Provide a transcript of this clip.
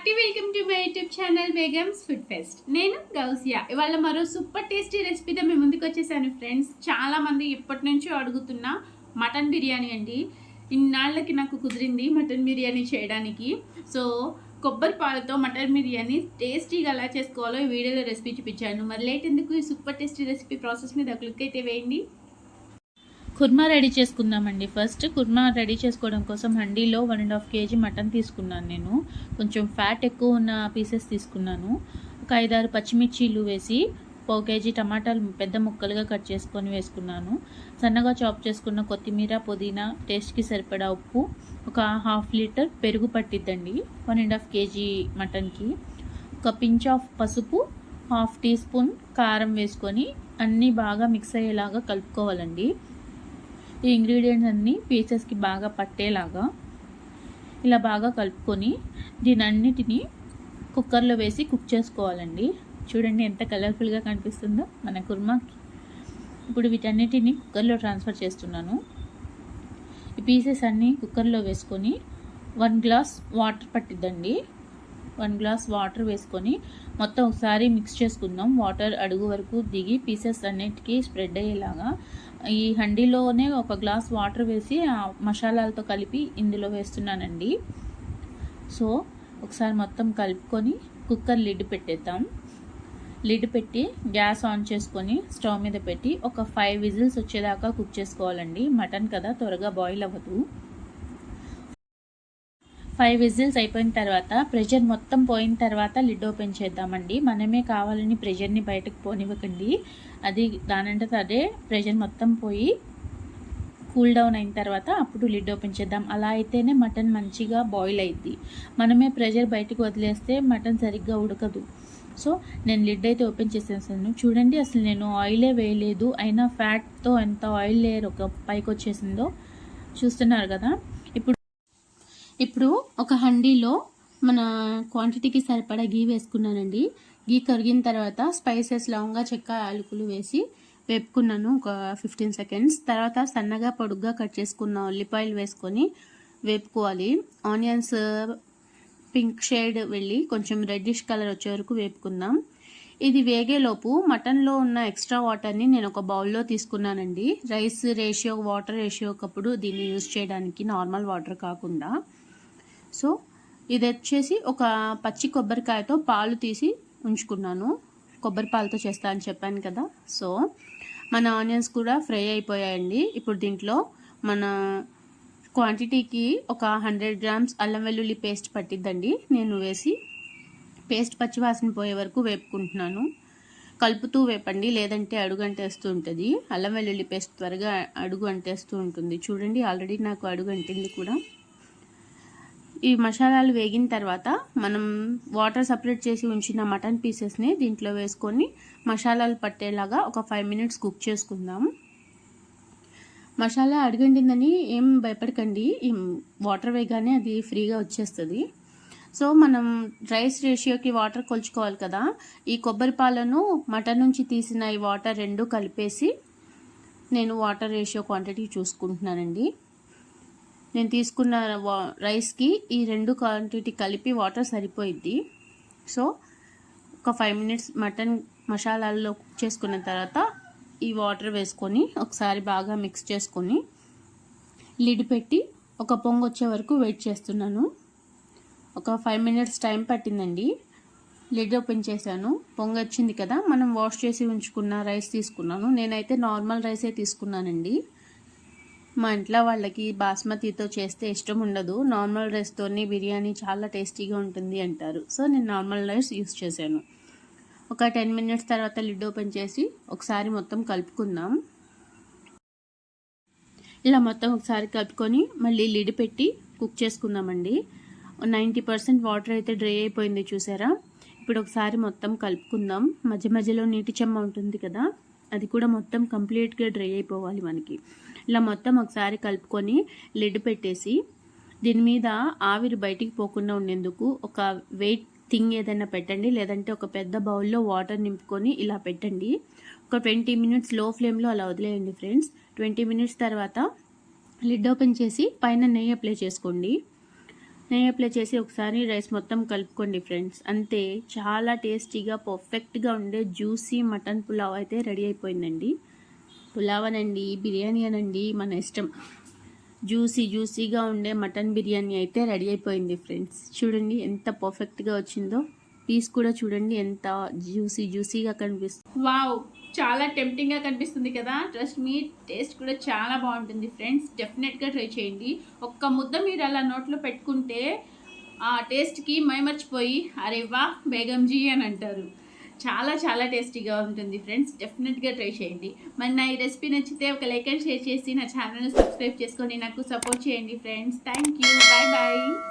Hearty welcome to my YouTube channel Begums food fest. నేను గౌసియా. ఇవాళ మరో సూపర్ టేస్టీ రెసిపీతో మేము ముందుకు వచ్చేసాను ఫ్రెండ్స్. చాలా మంది ఎప్పటి నుంచో అడుగుతున్న మటన్ బిర్యానీ అండి. ఇన్నాళ్ళకి నాకు కుదిరింది మటన్ బిర్యానీ చేయడానికి. సో కొబ్బరి పాలతో మటన్ బిర్యానీ టేస్టీగా ఎలా చేసుకోవాలో ఈ వీడియోలో రెసిపీ చూపించాను. మరి లేట్ ఎందుకు ఈ సూపర్ టేస్టీ రెసిపీ ప్రాసెస్ మీద క్లిక్ అయితే వేయండి. కుర్మా రెడీ చేసుకుందామండి. ఫస్ట్ కుర్మా రెడీ చేసుకోవడం కోసం హండీలో one and half KG mutton తీసుకున్నాను నేను. కొంచెం ఫ్యాట్ ఎక్కువ ఉన్న పీసెస్ తీసుకున్నాను. ఒక ఐదారు పచ్చిమిర్చీలు వేసి పావు కేజీ టమాటాలు పెద్ద ముక్కలుగా కట్ చేసుకొని వేసుకున్నాను. సన్నగా చాప్ చేసుకున్న కొత్తిమీర పుదీనా టేస్ట్కి సరిపడా ఉప్పు ఒక హాఫ్ లీటర్ పెరుగు పట్టిద్దండి. వన్ అండ్ హాఫ్ కేజీ మటన్కి. ఒక పించ్ ఆఫ్ పసుపు హాఫ్ టీ స్పూన్ కారం వేసుకొని అన్నీ బాగా మిక్స్ అయ్యేలాగా కలుపుకోవాలండి. ఈ ఇంగ్రీడియంట్స్ అన్నీ పీసెస్కి బాగా పట్టేలాగా ఇలా బాగా కలుపుకొని దీని అన్నిటినీ కుక్కర్లో వేసి కుక్ చేసుకోవాలండి. చూడండి ఎంత కలర్ఫుల్గా కనిపిస్తుందో మన కుర్మాకి. ఇప్పుడు వీటన్నిటిని కుక్కర్లో ట్రాన్స్ఫర్ చేస్తున్నాను. ఈ పీసెస్ అన్నీ కుక్కర్లో వేసుకొని వన్ గ్లాస్ వాటర్ పట్టిద్దండి. వన్ గ్లాస్ వాటర్ వేసుకొని మొత్తం ఒకసారి మిక్స్ చేసుకుందాం. వాటర్ అడుగు వరకు దిగి పీసెస్ అన్నిటికీ స్ప్రెడ్ అయ్యేలాగా ఈ హండీలోనే ఒక గ్లాస్ వాటర్ వేసి ఆ మసాలాలతో కలిపి ఇందులో వేస్తున్నానండి. సో ఒకసారి మొత్తం కలుపుకొని కుక్కర్ లిడ్ పెట్టేద్దాం. లిడ్ పెట్టి గ్యాస్ ఆన్ చేసుకొని స్టవ్ మీద పెట్టి ఒక ఫైవ్ విజిల్స్ వచ్చేదాకా కుక్ చేసుకోవాలండి. మటన్ కదా త్వరగా బాయిల్ అవ్వదు. ఫైవ్ విజిల్స్ అయిపోయిన తర్వాత ప్రెషర్ మొత్తం పోయిన తర్వాత లిడ్ ఓపెన్ చేద్దామండి. మనమే కావాలని ప్రెషర్ని బయటకు పోనివ్వకండి. అది దానంటే అదే ప్రెషర్ మొత్తం పోయి కూల్ డౌన్ అయిన తర్వాత అప్పుడు లిడ్ ఓపెన్ చేద్దాం. అలా అయితేనే మటన్ మంచిగా బాయిల్ అయింది మనమే ప్రెషర్ బయటకు వదిలేస్తే మటన్ సరిగ్గా ఉడకదు. సో నేను లిడ్ అయితే ఓపెన్ చేసేసాను చూడండి అసలు నేను ఆయిలే వేయలేదు. అయినా ఫ్యాట్తో ఎంత ఆయిల్ లేయర్ ఒక పైకి వచ్చేసిందో చూస్తున్నారు కదా. ఇప్పుడు ఒక హండీలో మన క్వాంటిటీకి సరిపడా గీ వేసుకున్నానండి. గీ కరిగిన తర్వాత స్పైసెస్ లవంగా చెక్క యాలకులు వేసి వేపుకున్నాను ఒక ఫిఫ్టీన్ సెకండ్స్ తర్వాత సన్నగా పొడుగ్గా కట్ చేసుకున్న ఉల్లిపాయలు వేసుకొని వేపుకోవాలి. ఆనియన్స్ పింక్ షేడ్ వెళ్ళి కొంచెం రెడ్డిష్ కలర్ వచ్చే వరకు వేపుకుందాం. ఇది వేగేలోపు మటన్లో ఉన్న ఎక్స్ట్రా వాటర్ని నేను ఒక బౌల్లో తీసుకున్నానండి. రైస్ రేషియో వాటర్ రేషియో ఒకప్పుడు దీన్ని యూజ్ చేయడానికి నార్మల్ వాటర్ కాకుండా. సో ఇది వచ్చేసి ఒక పచ్చి కొబ్బరికాయతో పాలు తీసి ఉంచుకున్నాను. కొబ్బరి పాలతో చేస్తా అని చెప్పాను కదా. సో మన ఆనియన్స్ కూడా ఫ్రై అయిపోయాయండి. ఇప్పుడు దీంట్లో మన క్వాంటిటీకి ఒక హండ్రెడ్ గ్రామ్స్ అల్లం వెల్లుల్లి పేస్ట్ పట్టిద్దండి. నేను వేసి పేస్ట్ పచ్చివాసన పోయే వరకు వేపుకుంటున్నాను. కలుపుతూ వేపండి లేదంటే అడుగు అంటేస్తూ ఉంటుంది. అల్లం వెల్లుల్లి పేస్ట్ త్వరగా అడుగు అంటేస్తూ ఉంటుంది. చూడండి ఆల్రెడీ నాకు అడుగు అంటింది కూడా. ఈ మసాలాలు వేగిన తర్వాత మనం వాటర్ సపరేట్ చేసి ఉంచిన మటన్ పీసెస్ని దీంట్లో వేసుకొని మసాలాలు పట్టేలాగా ఒక ఫైవ్ మినిట్స్ కుక్ చేసుకుందాం. మసాలా అడిగండిందని ఏం భయపడకండి. ఈ వాటర్ వేయగానే అది ఫ్రీగా వచ్చేస్తుంది. సో మనం రైస్ రేషియోకి వాటర్ కొలుచుకోవాలి కదా. ఈ కొబ్బరి పాలను మటన్ నుంచి తీసిన ఈ వాటర్ రెండు కలిపేసి నేను వాటర్ రేషియో క్వాంటిటీ చూసుకుంటున్నానండి. నేను తీసుకున్న రైస్కి ఈ రెండు క్వాంటిటీ కలిపి వాటర్ సరిపోయిద్ది. సో ఒక ఫైవ్ మినిట్స్ మటన్ మసాలాల్లో కుక్ చేసుకున్న తర్వాత ఈ వాటర్ వేసుకొని ఒకసారి బాగా మిక్స్ చేసుకొని లిడ్ పెట్టి ఒక పొంగు వచ్చే వరకు వెయిట్ చేస్తున్నాను. ఒక ఫైవ్ మినిట్స్ టైం పట్టిందండి. లిడ్ ఓపెన్ చేశాను. పొంగ వచ్చింది కదా మనం వాష్ చేసి ఉంచుకున్న రైస్ తీసుకున్నాను. నేనైతే నార్మల్ రైసే తీసుకున్నానండి. మా ఇంట్లో వాళ్ళకి బాస్మతితో చేస్తే ఇష్టం ఉండదు. నార్మల్ రైస్తోనే బిర్యానీ చాలా టేస్టీగా ఉంటుంది అంటారు. సో నేను నార్మల్ రైస్ యూస్ చేశాను. ఒక టెన్ మినిట్స్ తర్వాత లిడ్ ఓపెన్ చేసి ఒకసారి మొత్తం కలుపుకుందాం. ఇలా మొత్తం ఒకసారి కలుపుకొని మళ్ళీ లిడ్ పెట్టి కుక్ చేసుకుందామండి. నైంటీ పర్సెంట్ వాటర్ అయితే డ్రై అయిపోయింది చూసారా? ఇప్పుడు ఒకసారి మొత్తం కలుపుకుందాం. మధ్య మధ్యలో నీటి చెమ్మ ఉంటుంది కదా అది కూడా మొత్తం కంప్లీట్గా డ్రై అయిపోవాలి మనకి. ఇలా మొత్తం ఒకసారి కలుపుకొని లిడ్ పెట్టేసి దీని మీద ఆవిరి బయటికి పోకుండా ఉండేందుకు ఒక వెయిట్ థింగ్ ఏదైనా పెట్టండి. లేదంటే ఒక పెద్ద బౌల్లో వాటర్ నింపుకొని ఇలా పెట్టండి. ఒక ట్వంటీ మినిట్స్లో ఫ్లేమ్లో అలా వదిలేయండి ఫ్రెండ్స్ ట్వంటీ మినిట్స్ తర్వాత లిడ్ ఓపెన్ చేసి పైన నెయ్యి అప్లై చేసుకోండి. నెయ్యి అప్లై చేసి ఒకసారి రైస్ మొత్తం కలుపుకోండి ఫ్రెండ్స్ అంతే చాలా టేస్టీగా పర్ఫెక్ట్గా ఉండే జ్యూసీ మటన్ పులావ్ అయితే రెడీ అయిపోయిందండి. పులావ్ అనండి బిర్యానీ అనండి మన ఇష్టం. జ్యూసీ జ్యూసీగా ఉండే మటన్ బిర్యానీ అయితే రెడీ అయిపోయింది ఫ్రెండ్స్. చూడండి ఎంత పర్ఫెక్ట్గా వచ్చిందో. పీస్ కూడా చూడండి ఎంత జ్యూసీ జ్యూసీగా కనిపిస్తుంది. వావ్! చాలా టెంప్టింగ్గా కనిపిస్తుంది కదా. ట్రస్ట్ మీ టేస్ట్ కూడా చాలా బాగుంటుంది ఫ్రెండ్స్. డెఫినెట్గా ట్రై చేయండి. ఒక్క ముద్ద మీరు అలా నోట్లో పెట్టుకుంటే ఆ టేస్ట్కి మైమర్చిపోయి అరే వా బేగంజీ అని అంటారు. చాలా చాలా టేస్టీగా ఉంటుంది ఫ్రెండ్స్. డెఫినెట్గా ట్రై చేయండి. మరి నా ఈ రెసిపీ నచ్చితే ఒక లైక్ అండ్ షేర్ చేసి నా ఛానల్ని సబ్స్క్రైబ్ చేసుకొని నాకు సపోర్ట్ చేయండి friends. Thank you. Bye bye.